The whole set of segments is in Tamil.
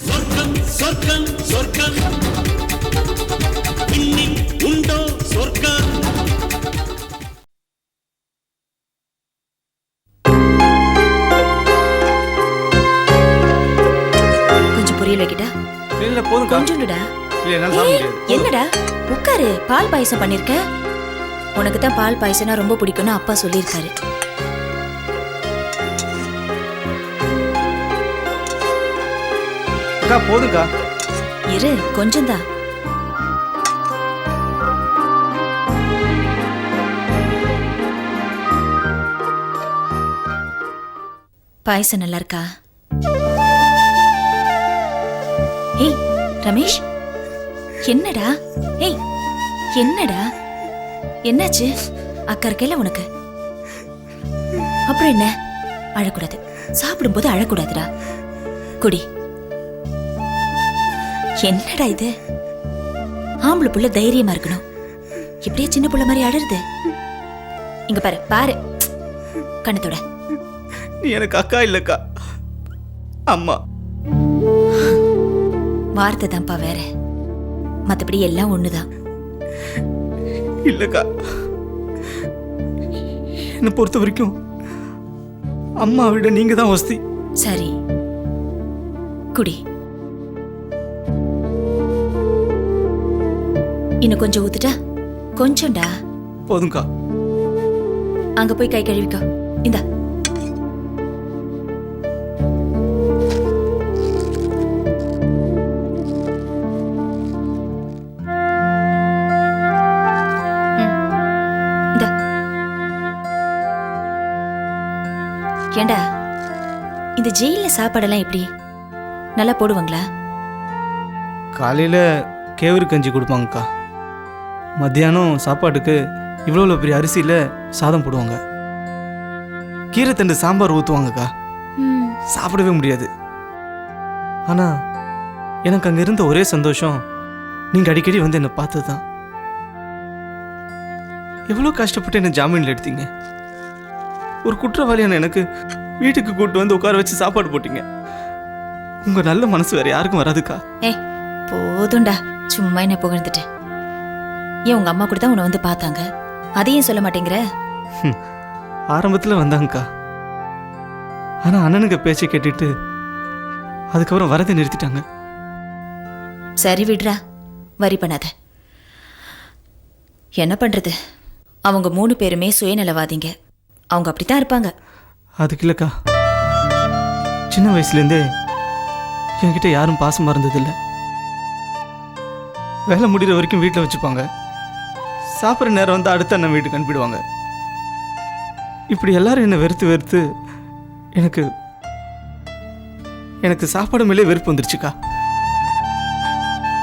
சொர்க்கம் சொர்க்கம் சொர்க்கம். இன்னில் உண்டோ சொர்க்கம்? கொஞ்சம் புரியல வைக்கிட்டா இல்ல போதும்க்கா. கொஞ்சோண்டுடா இல்ல என்னால சாப்பிட ஏய், முடியாது என்னடா? உட்காரு. பால் பாயசம் பண்ணிருக்க? உனக்கு தான் பால் பாயசம்னா ரொம்ப பிடிக்கும்னு அப்பா சொல்லியிருக்காரு. அக்கா போதும்க்கா இரு கொஞ்சம்தான். பாயசம் நல்லா இருக்கா ஏய் ரமேஷ். என்னடா? ஏய் என்னடா? என்னாச்சு? அக்கா இருக்கையில உனக்கு. அப்புறம் என்ன? அழக்கூடாது. சாப்பிடும்போது அழக்கூடாதுடா. குடி. என்னடா இது? ஆம்பளை புள்ள தைரியமா இருக்கணும். இப்படியே சின்ன புள்ள மாதிரி அழறுது? இங்க பாரு பாரு. கண்ணத்தோட நீ எனக்கு அக்கா இல்லக்கா. அம்மா. வார்த்தை தான்ப்பா வேற. மத்தபடி எல்லாம் ஒண்ணுதான். இல்லக்கா. என்னை பொறுத்த வரைக்கும் அம்மா விட நீங்க தான் வசதி. சரி. குடி. இன்னும் கொஞ்சம் ஊத்துட்டா? கொஞ்சம்டா. போதும்க்கா. அங்க போய் கை கழுவிக்கோ. இந்தா. இந்த ஜெயில சாப்பாடெல்லாம் எப்படி? நல்லா போடுவாங்களா? காலையில கேவரு கஞ்சி கொடுப்பாங்கக்கா. மத்தியானம் சாப்பாட்டுக்கு இவ்வளோ பெரிய அரிசியில் சாதம் போடுவாங்க. கீரைத்தண்டு சாம்பார் ஊற்றுவாங்கக்கா ம், சாப்பிடவே முடியாது. ஆனால் எனக்கு அங்கே இருந்த ஒரே சந்தோஷம் நீங்கள் அடிக்கடி வந்து என்னை பார்த்தது தான் எவ்வளோ கஷ்டப்பட்டு என்னை ஜாமீனில் எடுத்தீங்க. ஒரு குற்றவாளியான எனக்கு வீட்டுக்கு கூட்டு வந்து உட்கார வச்சு சாப்பாடு போட்டீங்க. உங்கள் நல்ல மனசு வேறு யாருக்கும் வராதுக்கா. ஏய் போதும்டா. சும்மா என்ன புகழ்ந்துட்டு. ஏன் உங்க அம்மா கூட தான் உன்னை வந்து பார்த்தாங்க. அதையும் சொல்ல மாட்டேங்கிற? ஆரம்பத்தில் வந்தாங்கக்கா. ஆனால் அண்ணனுங்க பேச்சை கேட்டுட்டு அதுக்கப்புறம் வரதை நிறுத்திட்டாங்க. சரி விடுறா. வரி பண்ணாத. என்ன பண்றது? அவங்க மூணு பேருமே சுயநலவாதிங்க. அவங்க அப்படித்தான் இருப்பாங்க. அதுக்கு இல்லைக்கா சின்ன வயசுலேருந்தே என்கிட்ட யாரும் பாசமாக இருந்ததில்லை. வேலை முடிகிற வரைக்கும் வீட்டில் வச்சுப்பாங்க. சாப்பிட்ற நேரம் வந்து அடுத்த அண்ணன் வீட்டுக்கு அனுப்பிடுவாங்க. இப்படி எல்லாரும் என்னை வெறுத்து வெறுத்து எனக்கு எனக்கு சாப்பாடு மேலே வெறுப்பு வந்துருச்சுக்கா.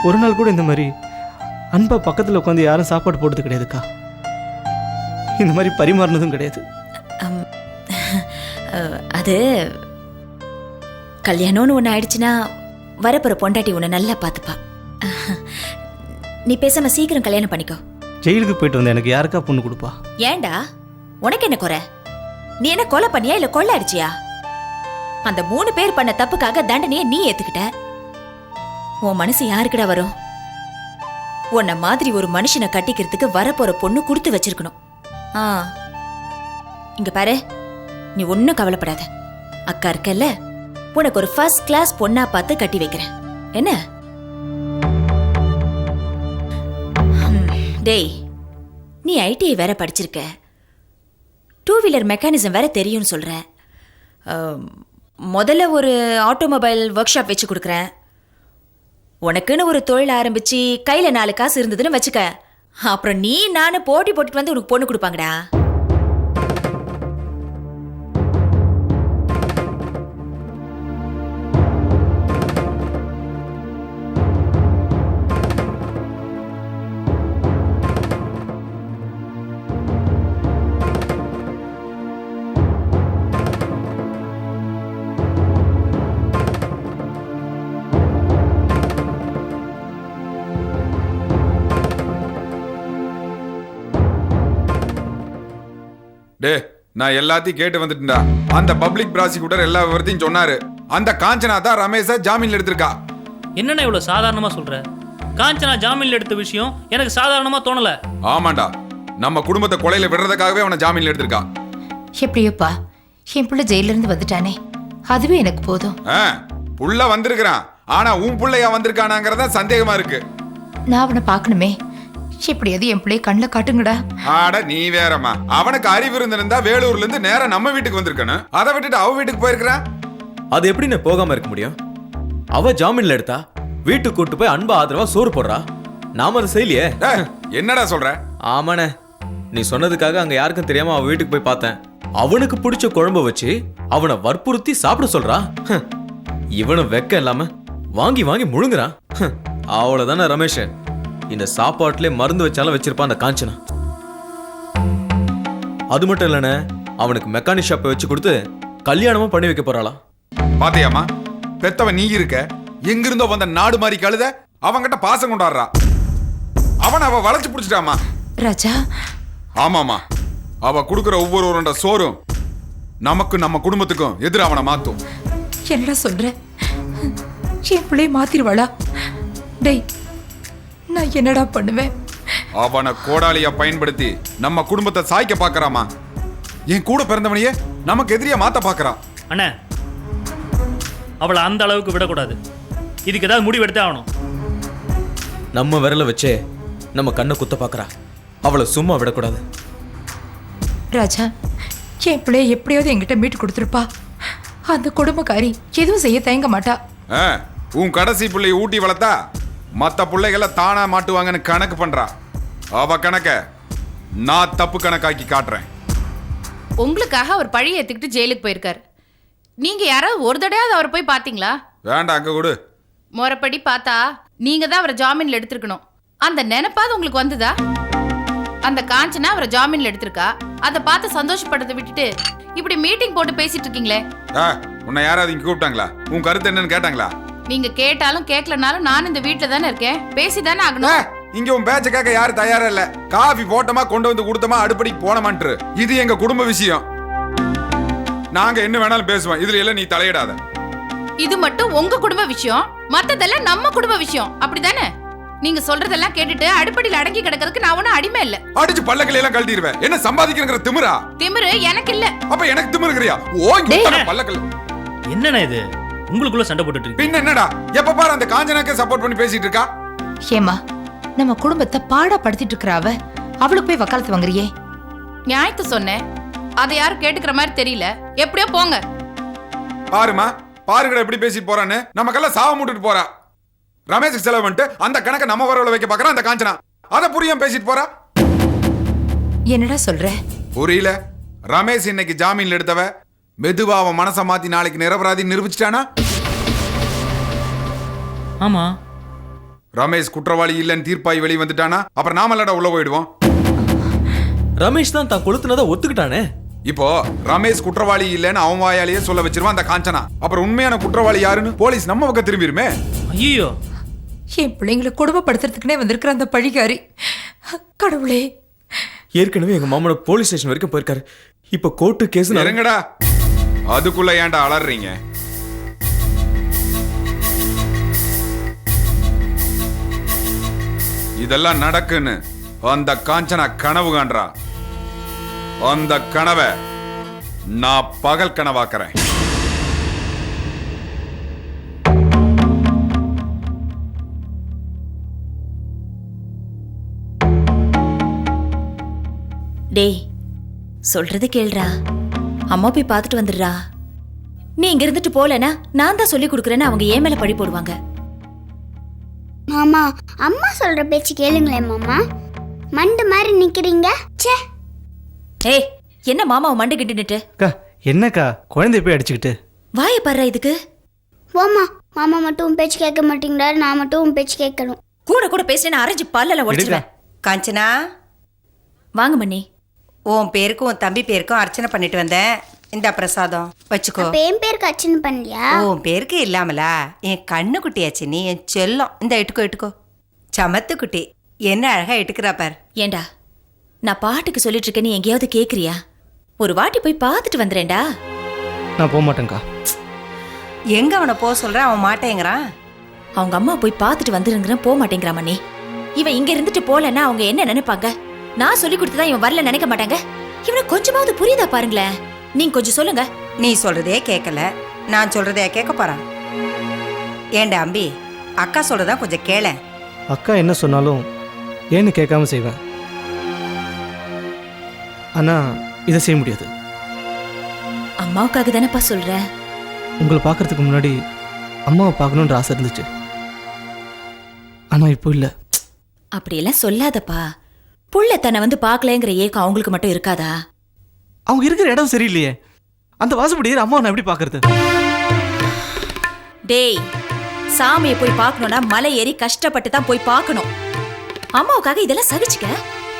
ஒரு நாள் கூட இந்த மாதிரி அன்பா பக்கத்தில் உட்காந்து யாரும் சாப்பாடு போட்டது கிடையாதுக்கா. இந்த மாதிரி பரிமாறினதும் கிடையாது. அது கல்யாணம்னு ஒன்று ஆயிடுச்சுன்னா வரப்போற பொண்டாட்டி உன்னை நல்லா பார்த்துப்பா. நீ பேசாம சீக்கிரம் கல்யாணம் பண்ணிக்கோ. ஜெயிலுக்கு போயிட்டு வந்த எனக்கு யாருக்கா பொண்ணு கொடுப்பா? ஏன்டா? உனக்கு என்ன குறை? நீ என்ன கொலை பண்ணியா இல்ல கொள்ளை அடிச்சியா அந்த மூணு பேர் பண்ண தப்புக்காக தண்டனையை நீ ஏத்துக்கிட்ட. உன் மனசு யாருக்குடா வரும்? உன்ன மாதிரி ஒரு மனுஷனை கட்டிக்கிறதுக்கு வரப்போற பொண்ணு கொடுத்து வச்சிருக்கணும். ஆ. இங்க பாரு. நீ ஒன்றும் கவலைப்படாத. அக்கா இருக்கல்ல உனக்கு ஒரு ஃபர்ஸ்ட் கிளாஸ் பொண்ணா பார்த்து கட்டி வைக்கிறேன். என்ன? டேய் நீ ஐடிஐ வேற படிச்சிருக்க. டூ வீலர் மெக்கானிசம் வேற தெரியும்னு சொல்கிற முதல்ல ஒரு ஆட்டோமொபைல் ஒர்க் ஷாப் வச்சு கொடுக்குறேன். உனக்குன்னு ஒரு தொழில் ஆரம்பிச்சு கையில் நாலு காசு இருந்ததுன்னு வச்சுக்க. அப்புறம் நீ நானும் போட்டி போட்டுட்டு வந்து உனக்கு பொண்ணு கொடுப்பாங்கடா. டே நான் எல்லாத்தையும் கேட்டு வந்துட்டேன்டா. அந்த பப்ளிக் ப்ராசிக்யூட்டர் எல்லா விவரத்தையும் சொன்னாரு. அந்த காஞ்சனா தான் ரமேஷை ஜாமீன்ல எடுத்திருக்கா. என்னண்ணே இவ்வளோ சாதாரணமாக சொல்கிற காஞ்சனா ஜாமீனில் எடுத்த விஷயம் எனக்கு சாதாரணமாக தோணலை. ஆமாண்டா. நம்ம குடும்பத்தை கொலையில விடுறதுக்காகவே அவனை ஜாமீன்ல எடுத்திருக்கா. எப்படியோப்பா? என் பிள்ளை ஜெயில இருந்து வந்துட்டானே. அதுவே எனக்கு போதும். ஆ, புள்ள வந்திருக்கிறான். ஆனா உன் புள்ளையா வந்திருக்கானாங்கிறதா சந்தேகமா இருக்கு. நான் அவனை பார்க்கணுமே. எப்படியாவது என் பிள்ளைய கண்ணில் காட்டுங்கடா. ஆட நீ வேறம்மா. அவனுக்கு அறிவு இருந்திருந்தா வேலூர்ல இருந்து நேரா நம்ம வீட்டுக்கு வந்திருக்கணும். அதை விட்டுட்டு அவ வீட்டுக்கு போயிருக்கிறான் அது எப்படி நான் போகாம இருக்க முடியும்? அவ ஜாமீன்ல எடுத்தா வீட்டுக்கு கூட்டு போய் அன்பா ஆதரவா சோறு போடுறா? நாம அதை செய்யலையே. டேய், என்னடா சொல்ற? ஆமாண்ணே. நீ சொன்னதுக்காக அங்க யாருக்கும் தெரியாம அவ வீட்டுக்கு போய் பார்த்தேன். அவனுக்கு பிடிச்ச குழம்ப வச்சு அவனை வற்புறுத்தி சாப்பிட சொல்றா. ஹம். இவனும் வெக்க இல்லாம வாங்கி வாங்கி முழுங்குறான். ஹம். அவ்வளவுதானே ரமேஷ். இந்த சாப்பாட்டுல மருந்து வச்சாலும் வச்சிருப்பான் அந்த காஞ்சனா. அது மட்டும் இல்லைண்ணே அவனுக்கு மெக்கானிக் ஷாப்பை வச்சு கொடுத்து கல்யாணமும் பண்ணி வைக்க போறாளாம். பாத்தியாமா பெத்தவன் நீ இருக்க எங்கிருந்தோ வந்த நாடு மாதிரி கழுத அவன்கிட்ட பாசம் கொண்டாடுறா. அவன் அவ வளைச்சு பிடிச்சிட்டாமா ராஜா. ஆமாமா அவ குடுக்கிற ஒவ்வொரு உருண்ட சோறும் நமக்கு நம்ம குடும்பத்துக்கும் எதிர அவனை மாத்தும். என்னடா சொல்ற? என் பிள்ளைய மாத்திருவாளா? டேய் நான் என்னடா பண்ணுவேன்? அவனை கோடாலியா பயன்படுத்தி நம்ம குடும்பத்தை சாய்க்க பாக்குறாமா என் கூட பிறந்தவனையே நமக்கு எதிரியா மாத்த பாக்குறான் அண்ணே அவளை அந்த அளவுக்கு விடக்கூடாது. இதுக்கு ஏதாவது முடிவு எடுத்தே ஆகணும். நம்ம விரல வச்சே நம்ம கண்ணை குத்த பார்க்கறா. அவளை சும்மா விடக்கூடாது. ராஜா என் பிள்ளைய எப்படியாவது என்கிட்ட மீட்டு கொடுத்துருப்பா. அந்த குடும்பக்காரி எதுவும் செய்ய தயங்க மாட்டா. ஆ, உன் கடைசி பிள்ளையை ஊட்டி வளர்த்தா மத்த பிள்ளைகளை தானா மாட்டுவாங்கன்னு கணக்கு பண்றா. அவ கணக்க நான் தப்பு கணக்காக்கி காட்டுறேன். உங்களுக்காக அவர் பழி ஏத்துக்கிட்டு ஜெயிலுக்கு போயிருக்காரு. நீங்க யாராவது ஒரு தடையாவது அவரை போய் பாத்தீங்களா வேண்டாம் அங்க கொடு. முறைப்படி பார்த்தா நீங்க தான் அவரை ஜாமீன்ல எடுத்திருக்கணும். அந்த நினைப்பாவது உங்களுக்கு வந்ததா? அந்த காஞ்சனா அவரை ஜாமீன்ல எடுத்திருக்கா? அதை பார்த்து சந்தோஷப்படுறதை விட்டுட்டு இப்படி மீட்டிங் போட்டு பேசிட்டு இருக்கீங்களே. உன்னை யாராவது இங்க கூப்பிட்டாங்களா? உன் கருத்து என்னன்னு கேட்டாங்களா? நீங்க கேட்டாலும் கேட்கலனாலும் நான் இந்த வீட்ல தானே இருக்கேன். பேசிதானே ஆ, ஆகணும் இங்க உன் பேச்ச கேட்க யாரும் தயாரா இல்ல. காஃபி போட்டோமா கொண்டு வந்து கொடுத்தோமா அடுப்படிக்கு போனமான்ட்டு இது எங்க குடும்ப விஷயம். நாங்க என்ன வேணாலும் பேசுவோம். இதுல எல்லாம் நீ தலையிடாத. இது மட்டும் உங்க குடும்ப விஷயம். மத்ததெல்லாம் நம்ம குடும்ப விஷயம். அப்படிதானே? நீங்க சொல்றதெல்லாம் கேட்டுட்டு அடுப்படியில் அடங்கி கிடக்கிறதுக்கு நான் ஒன்னும் அடிமை இல்ல. அடிச்சு பல்லக்கில எல்லாம் கழட்டிடுவேன். என்ன சம்பாதிக்கிறங்கிற திமிரா? திமிரு எனக்கு இல்ல. அப்ப எனக்கு திமிருங்கிறியா ஓங்கி டேய். பல்லக்கில். என்னண்ணே இது? உங்களுக்குள்ள சண்டை போட்டுட்டு இருக்கு பின்ன என்னடா? எப்ப பாரு அந்த காஞ்சனாக்கே சப்போர்ட் பண்ணி பேசிட்டு இருக்கா? ஏமா நம்ம குடும்பத்தை பாடா படுத்திட்டு இருக்கிற அவ அவளுக்கு போய் வக்காலத்து வாங்குறியே. நியாயத்தை சொன்னேன். அதை யாரும் கேட்டுக்கிற மாதிரி தெரியல. எப்படியோ போங்க. பாருமா பாருங்கடா எப்படி பேசிட்டு போறான்னு. நமக்கெல்லாம் சாவ மூட்டுட்டு போறா. ரமேஷுக்கு செலவு பண்ணிட்டு அந்த கணக்கை நம்ம வரவுல வைக்க பாக்குறான் அந்த காஞ்சனா. அதை புரியாம பேசிட்டு போறா. என்னடா சொல்ற? புரியல. ரமேஷ் இன்னைக்கு ஜாமீன்ல எடுத்தவ மெதுவா அவன் மனசை மாத்தி நாளைக்கு நிரபராதி நிரூபிச்சிட்டானா? ஆமா. ரமேஷ் குற்றவாளி இல்லைன்னு தீர்ப்பாய் வெளியே வந்துட்டானா? அப்புறம் நாமல்லடா உள்ள போயிடுவோம். ரமேஷ் தான் தான் கொளுத்துனதை ஒத்துக்கிட்டானே. இப்போ ரமேஷ் குற்றவாளி இல்லைன்னு அவன் வாயாலேயே சொல்ல வச்சிருவான் அந்த காஞ்சனா. அப்புறம் உண்மையான குற்றவாளி யாருன்னு போலீஸ் நம்ம பக்கம் திரும்பிருமே. ஐயோ என் பிள்ளைங்களை குடும்பப்படுத்துறதுக்குனே வந்திருக்கிற அந்த பழிகாரி. கடவுளே. ஏற்கனவே எங்க மாமனோட போலீஸ் ஸ்டேஷன் வரைக்கும் போயிருக்காரு. இப்ப கோர்ட்டு கேஸ் இறங்கடா. அதுக்குள்ள ஏன்டா அலறீங்க? இதெல்லாம் நடக்குன்னு அந்த காஞ்சனா கனவு காண்றா. அந்த கனவை நான் பகல் கனவாக்குறேன். டேய் சொல்றது கேள்றா. அம்மா போய் பார்த்துட்டு வந்துடுறா. நீ இங்க இருந்துட்டு போலனா நான் தான் சொல்லி கொடுக்குறேன்னு அவங்க ஏன் மேல பழி போடுவாங்க. மாமா அம்மா சொல்ற பேச்சு கேளுங்களேன் மாமா. மண்டு மாதிரி நிக்கிறீங்க? ச்சே. ஏய் என்ன மாமாவை மண்டு கிட்டுன்னுட்டு அக்கா என்னக்கா குழந்தைய போய் அடிச்சுக்கிட்டு? வாய பாரு இதுக்கு. போமா மாமா மட்டும் உன் பேச்சு கேட்க மாட்டேங்கிறாரு நான் மட்டும் உன் பேச்சு கேட்கணும். கூட கூட பேசினேன் அரைஞ்சு பல்லல உடச்சிருவேன் காஞ்சனா? வாங்க மண்ணி உன் பேருக்கும் உன் தம்பி பேருக்கும் அர்ச்சனை பண்ணிட்டு வந்தேன். இந்த பிரசாதம். வச்சுக்கோ. என் பேருக்கு அச்சன் பண்ணலையா? உன் பேருக்கு இல்லாமலா? என் கண்ணு குட்டியாச்சு நீ என் செல்லம். இந்த இட்டுக்கோ இட்டுக்கோ சமத்து குட்டி. என்ன அழகா இட்டுக்கிறா பார். ஏண்டா நான் பாட்டுக்கு சொல்லிட்டு இருக்கேன்னு எங்கேயாவது கேக்குறியா? ஒரு வாட்டி போய் பார்த்துட்டு வந்துறேன்டா. நான் போக மாட்டேங்க்கா எங்க அவனை போக சொல்ற? அவன் மாட்டேங்கிறான். அவங்க அம்மா போய் பார்த்துட்டு வந்துருங்கிறேன் போக மாட்டேங்கிறா மணி இவன் இங்க இருந்துட்டு போலன்னா அவங்க என்ன நினைப்பாங்க? நான் சொல்லி கொடுத்ததா இவன் வரல நினைக்க மாட்டாங்க. இவனை கொஞ்சமாவது புரியுதா பாருங்களேன். நீங்க கொஞ்சம் சொல்லுங்க. நீ சொல்றதே கேட்கல நான் சொல்றதே கேட்க போறான். ஏண்டா அம்பி அக்கா சொல்றதா கொஞ்சம் கேள. அக்கா என்ன சொன்னாலும் ஏன்னு கேட்காம செய்வேன். ஆனால் இதை செய்ய முடியாது. அம்மாவுக்காக தானேப்பா சொல்றேன் உங்களை பார்க்கறதுக்கு முன்னாடி அம்மாவை பார்க்கணுன்ற ஆசை இருந்துச்சு. ஆனால் இப்போ இல்லை. அப்படியெல்லாம் சொல்லாதப்பா. புள்ள தன்னை வந்து பார்க்கலங்கிற ஏக்கம் அவங்களுக்கு மட்டும் இருக்காதா? அவங்க இருக்கிற இடம் சரியில்லையே. அந்த வாசப்படி ஏறி அம்மாவை நான் எப்படி பார்க்கறது? டேய் சாமியை போய் பார்க்கணும்னா மலை ஏறி கஷ்டப்பட்டு தான் போய் பார்க்கணும். அம்மாவுக்காக இதெல்லாம் சகிச்சுக்க?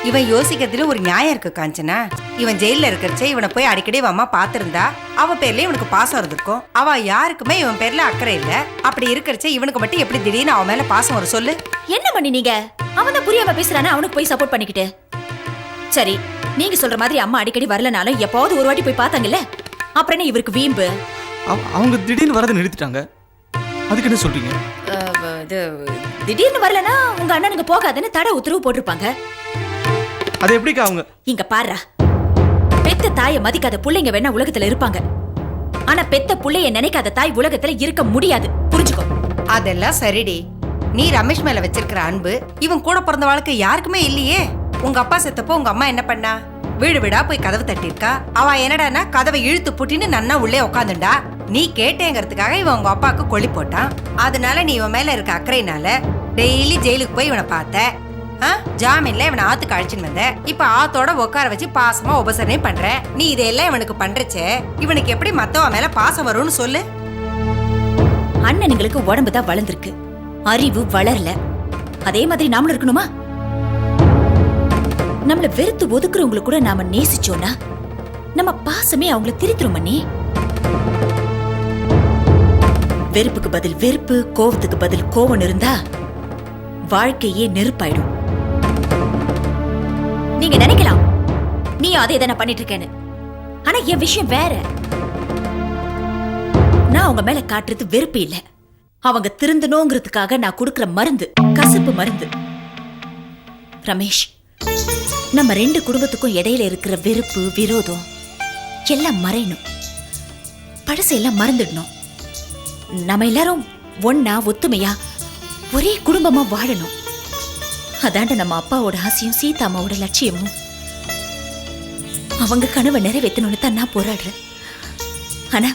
இவன் யோசிக்கிறதுல ஒரு நியாயம் இருக்கு காஞ்சனா. இவன் ஜெயில இருக்கிறச்சே இவனை போய் அடிக்கடி இவன் அம்மா பாத்திருந்தா அவ பேர்ல இவனுக்கு பாசம் இருந்திருக்கும். அவ யாருக்குமே இவன் பேர்ல அக்கறை இல்ல. அப்படி இருக்கிறச்சே இவனுக்கு மட்டும் எப்படி திடீர்னு அவன் மேல பாசம் வரும் சொல்லு. என்ன பண்ணி நீங்க? அவன் தான் புரியாம பேசுறானே அவனுக்கு போய் சப்போர்ட் பண்ணிக்கிட்டு. சரி நீங்க சொல்ற மாதிரி அம்மா அடிக்கடி வரலனாலும் எப்போது ஒரு வாட்டி போய் பார்த்தாங்கல்ல? அப்புறம் என்ன இவருக்கு வீம்பு? அவ- அவங்க திடீர்னு வரதை நிறுத்திட்டாங்க. அதுக்கு என்ன சொல்றீங்க? இது திடீர்னு வரலனா உங்க அண்ணனுக்கு போகாதுன்னு தடை உத்தரவு போட்டிருப்பாங்க. அது எப்படிக்கா அவங்க? இங்க பாருடா. பெத்த தாயை மதிக்காத புள்ளைங்க வேணா உலகத்துல இருப்பாங்க. ஆனா பெத்த புள்ளைய நினைக்காத தாய் உலகத்துல இருக்க முடியாது. புரிஞ்சுக்கோ. அதெல்லாம் சரிடி. நீ ரமேஷ் மேல வச்சிருக்கிற அன்பு இவன் கூட பிறந்த வாழ்க்கை யாருக்குமே இல்லையே. உங்க அப்பா செத்தப்போ உங்க அம்மா என்ன பண்ணா? வீடு வீடா போய் கதவு தட்டியிருக்கா? அவ என்னடானா கதவை இழுத்து புட்டின்னு நன்னா உள்ளே உக்காந்துண்டா. நீ கேட்டேங்கிறதுக்காக இவன் உங்க அப்பாவுக்கு கொல்லி போட்டான். அதனால நீ இவன் மேல இருக்க அக்கறையினால டெய்லி ஜெயிலுக்கு போய் இவனை பார்த்த. ஆ? ஜாமீன்ல இவனை ஆத்துக்கு அழைச்சின்னு வந்த. இப்ப ஆத்தோட உட்கார வச்சு பாசமா உபசரணை பண்ற. நீ இதெல்லாம் இவனுக்கு பண்றச்சே இவனுக்கு எப்படி மத்தவன் மேல பாசம் வரும்னு சொல்லு? அண்ணனுங்களுக்கு உடம்பு தான் வளர்ந்துருக்கு. அறிவு வளரல. அதே மாதிரி நாமளும் இருக்கணுமா? நம்மள வெறுத்து ஒதுக்குறவங்களை கூட நாம நேசிச்சோம்னா நம்ம பாசமே அவங்கள திரித்துரும் பண்ணி வெறுப்புக்கு பதில் வெறுப்பு கோவத்துக்கு பதில் கோவம் இருந்தா வாழ்க்கையே நெருப்பாயிடும். நீங்க நினைக்கலாம். நீ அதே தானே பண்ணிட்டு இருக்கேன்னு ஆனா என் விஷயம் வேற. நான் உங்க மேல காட்டுறது வெறுப்பு இல்லை. அவங்க திருந்தணுங்கிறதுக்காக நான் கொடுக்குற மருந்து கசப்பு மருந்து. ரமேஷ் நம்ம ரெண்டு குடும்பத்துக்கும் இடையில இருக்கிற வெறுப்பு விரோதம் எல்லாம் மறையணும். பழசையெல்லாம் மறந்துடணும். நம்ம எல்லாரும் ஒன்னா ஒத்துமையா ஒரே குடும்பமா வாழணும். அதாண்ட நம்ம அப்பாவோட ஆசையும் சீதா அம்மாவோட லட்சியமும். அவங்க கனவை நிறைவேற்றணும்னு தான் நான் போராடுறேன். ஆனா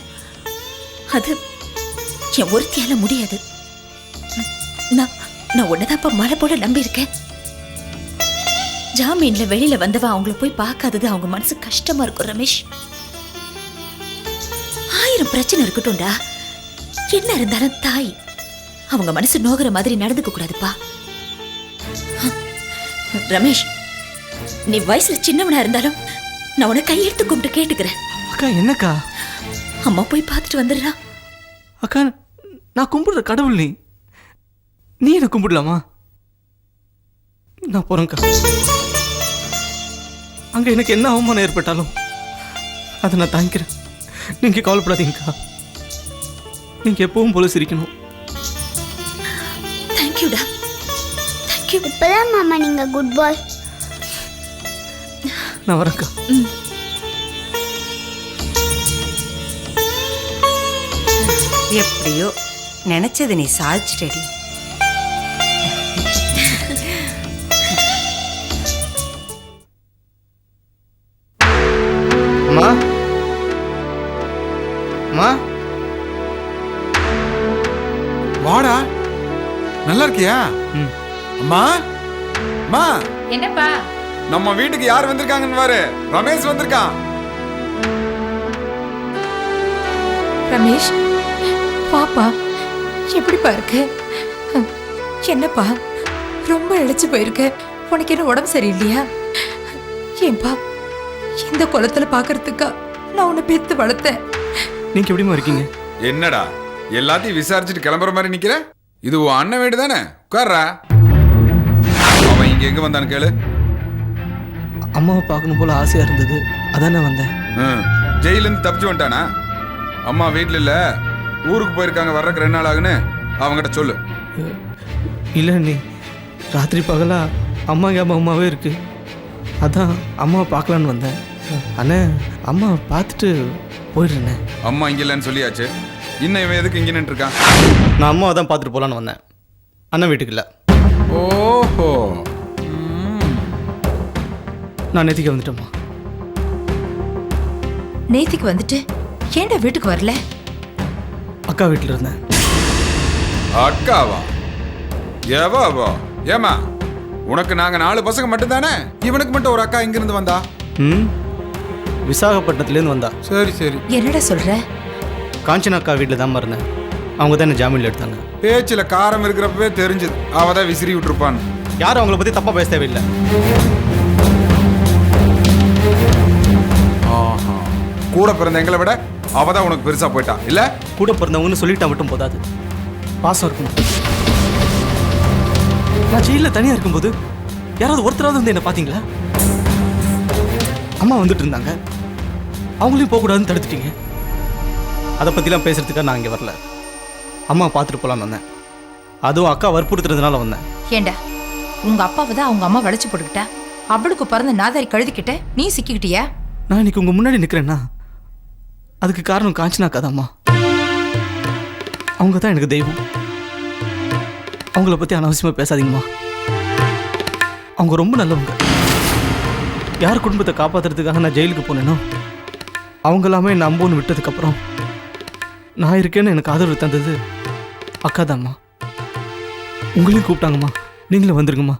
அது என் ஒருத்தியால முடியாது. நான் நான் உன்னதாப்பா மலை போல நம்பி இருக்கேன் ஜாமீன்ல வெளியில வந்தவ அவங்கள போய் பார்க்காதது அவங்க மனசு கஷ்டமா இருக்கும் ரமேஷ். ஆயிரம் பிரச்சனை இருக்கட்டும்டா. என்ன இருந்தாலும் தாய் அவங்க மனசு நோகிற மாதிரி நடந்துக்க கூடாதுப்பா. ரமேஷ் நீ வயசுல சின்னவனா இருந்தாலும் நான் உன கையெடுத்து கும்பிட்டு கேட்டுக்கிறேன். அக்கா என்னக்கா? அம்மா போய் பார்த்துட்டு வந்துடுறா. அக்கா நான் கும்பிடுற கடவுள் நீ. நீ என்ன கும்பிடலாமா? நான் போறேன்க்கா. அங்க எனக்கு என்ன அவமானம் ஏற்பட்டாலும் அதை நான் தாங்கிக்கிறேன். நீங்க கவலைப்படாதீங்கக்கா. நீங்க எப்பவும் போல சிரிக்கணும். தேங்க்யூடா தேங்க்யூ இப்பதான் மாமா நீங்க குட் பாய் நான் வரேன்க்கா. எப்படியோ நினைச்சது நீ சாதிச்சிட்டடி. அம்மா? அம்மா? வாடா. நல்லா இருக்கியா. அம்மா? அம்மா? என்னப்பா? நம்ம வீட்டுக்கு யார் வந்திருக்காங்கன்னு பாரு. ரமேஷ் வந்திருக்கான். ரமேஷ் பாப்பா எப்படிப்பா இருக்கு? என்னப்பா? ரொம்ப இழைச்சு போயிருக்க. உனக்கு என்ன உடம்பு சரியில்லையா? ஏன்பா இந்த குளத்துல பாக்குறதுக்கா நான் உன்னை பெத்து வளர்த்தேன். நீங்க எப்படிமா இருக்கீங்க? என்னடா எல்லாத்தையும் விசாரிச்சுட்டு கிளம்புற மாதிரி நிக்கிற? இது உன் அண்ணன் வீடு தானே? உட்கார்றா. அவன் இங்க எங்க வந்தான்னு கேளு. அம்மாவை பார்க்கணும் போல ஆசையாக இருந்தது. அதானே வந்தேன். ம். ஜெயிலிருந்து தப்பிச்சு வந்துட்டானா? அம்மா வீட்டில் இல்ல. ஊருக்கு போயிருக்காங்க வர்றதுக்கு ரெண்டு நாள் ஆகுன்னு? அவங்ககிட்ட சொல்லு. இல்லை நீ ராத்திரி பகலா அம்மா ஞாபகமாகவே இருக்கு. அதான் அம்மாவை பார்க்கலான்னு வந்தேன். அண்ணே அம்மா பார்த்துட்டு போயிடுறேண்ணே. அம்மா இங்க இல்லைன்னு சொல்லியாச்சு. இன்னும் இவன் எதுக்கு இங்க நின்று இருக்கான்? நான் அம்மாவை தான் பார்த்துட்டு போகலான்னு வந்தேன். அண்ணன் வீட்டுக்கு இல்லை. ஓஹோ. நான் நேத்திக்கு வந்துட்டேம்மா. நேத்திக்கு வந்துட்டு ஏன்டா வீட்டுக்கு வரல? அக்கா வீட்டில் இருந்தேன். அக்காவா? எவாவா? ஏமா உனக்கு நாங்க நாலு பசங்க மட்டும்தானே? இவனுக்கு மட்டும் ஒரு அக்கா இங்கிருந்து வந்தா? ம் விசாகப்பட்டினத்துலேருந்து வந்தா. சரி சரி. என்னடா சொல்ற? காஞ்சனா அக்கா வீட்டில் தான் இருந்தேன் அவங்க தான் என்ன ஜாமீனில் எடுத்தாங்க. பேச்சுல காரம் இருக்கிறப்பவே தெரிஞ்சது. அவ தான் விசிறி விட்டுருப்பான்னு. யாரும் அவங்கள பற்றி தப்பாக பேச தேவையில்லை. ஆஹா. கூட பிறந்த எங்களை விட அவ தான் உனக்கு பெருசா போயிட்டா. இல்ல? கூட பிறந்தவங்கன்னு சொல்லிட்டா மட்டும் போதாது. பாசம் இருக்கணும். நான் ஜெயிலில் தனியாக இருக்கும்போது யாராவது ஒருத்தராவது வந்து என்ன பார்த்தீங்களா? அம்மா வந்துட்டு இருந்தாங்க. அவங்களையும் போகக்கூடாதுன்னு தடுத்துட்டீங்க. அதை பற்றிலாம் பேசுறதுக்காக நான் இங்கே வரல. அம்மா பார்த்துட்டு போகலான்னு வந்தேன். அதுவும் அக்கா வற்புறுத்துறதுனால வந்தேன். ஏண்டா உங்க அப்பாவை தான் அவங்க அம்மா வளைச்சு போட்டுக்கிட்டா? அவளுக்கு பிறந்த நாதாரி கழுதிக்கிட்ட நீ சிக்கிக்கிட்டியா? நான் இன்னைக்கு உங்கள் முன்னாடி நிற்கிறேன்னா அதுக்கு காரணம் காஞ்சனா அம்மா அவங்க தான் எனக்கு தெய்வம். அவங்கள பற்றி அனாவசியமாக பேசாதீங்கம்மா. அவங்க ரொம்ப நல்லவங்க. யார் குடும்பத்தை காப்பாற்றுறதுக்காக நான் ஜெயிலுக்கு போனேனோ அவங்க எல்லாமே என்னை அம்போன்னு விட்டதுக்கப்புறம் நான் இருக்கேன்னு எனக்கு ஆதரவு தந்தது அக்காதாம்மா. உங்களையும் கூப்பிட்டாங்கம்மா. நீங்களும் வந்துருங்கம்மா.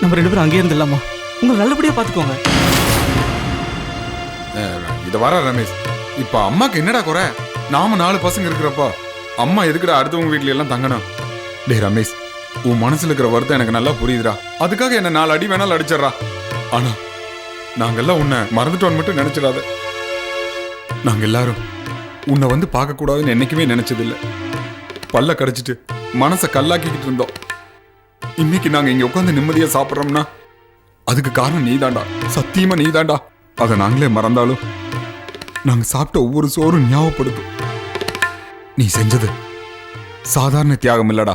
நம்ம ரெண்டு பேரும் அங்கேயே இருந்துடலாமா உங்களை நல்லபடியாக பார்த்துக்கோங்க இதை வர ரமேஷ். இப்போ அம்மாக்கு என்னடா குறை? நாம நாலு பசங்க இருக்கிறப்போ அம்மா எதுக்குடா அடுத்தவங்க வீட்ல எல்லாம் தங்கணும்? டேய் ரமேஷ் உன் மனசுல இருக்கிற வருத்தம் எனக்கு நல்லா புரியுதுடா. அதுக்காக என்ன நாலு அடி வேணாலும் அடிச்சிடுறா. ஆனா நாங்கெல்லாம் உன்னை மறந்துட்டோன்னு மட்டும் நினைச்சிடாத. நாங்க எல்லாரும் உன்னை வந்து பார்க்க கூடாதுன்னு என்னைக்குமே நினைச்சதில்லை. பல்ல கடிச்சிட்டு மனசை கல்லாக்கிக்கிட்டு இருந்தோம். இன்னைக்கு நாங்க இங்க உட்காந்து நிம்மதியா சாப்பிட்றோம்னா அதுக்கு காரணம் நீதாண்டா சத்தியமா நீதாண்டா அதை நாங்களே மறந்தாலும் நாங்க சாப்பிட்ட ஒவ்வொரு சோறும் ஞாபகப்படுத்தும். நீ செஞ்சது. சாதாரண தியாகம் இல்லடா.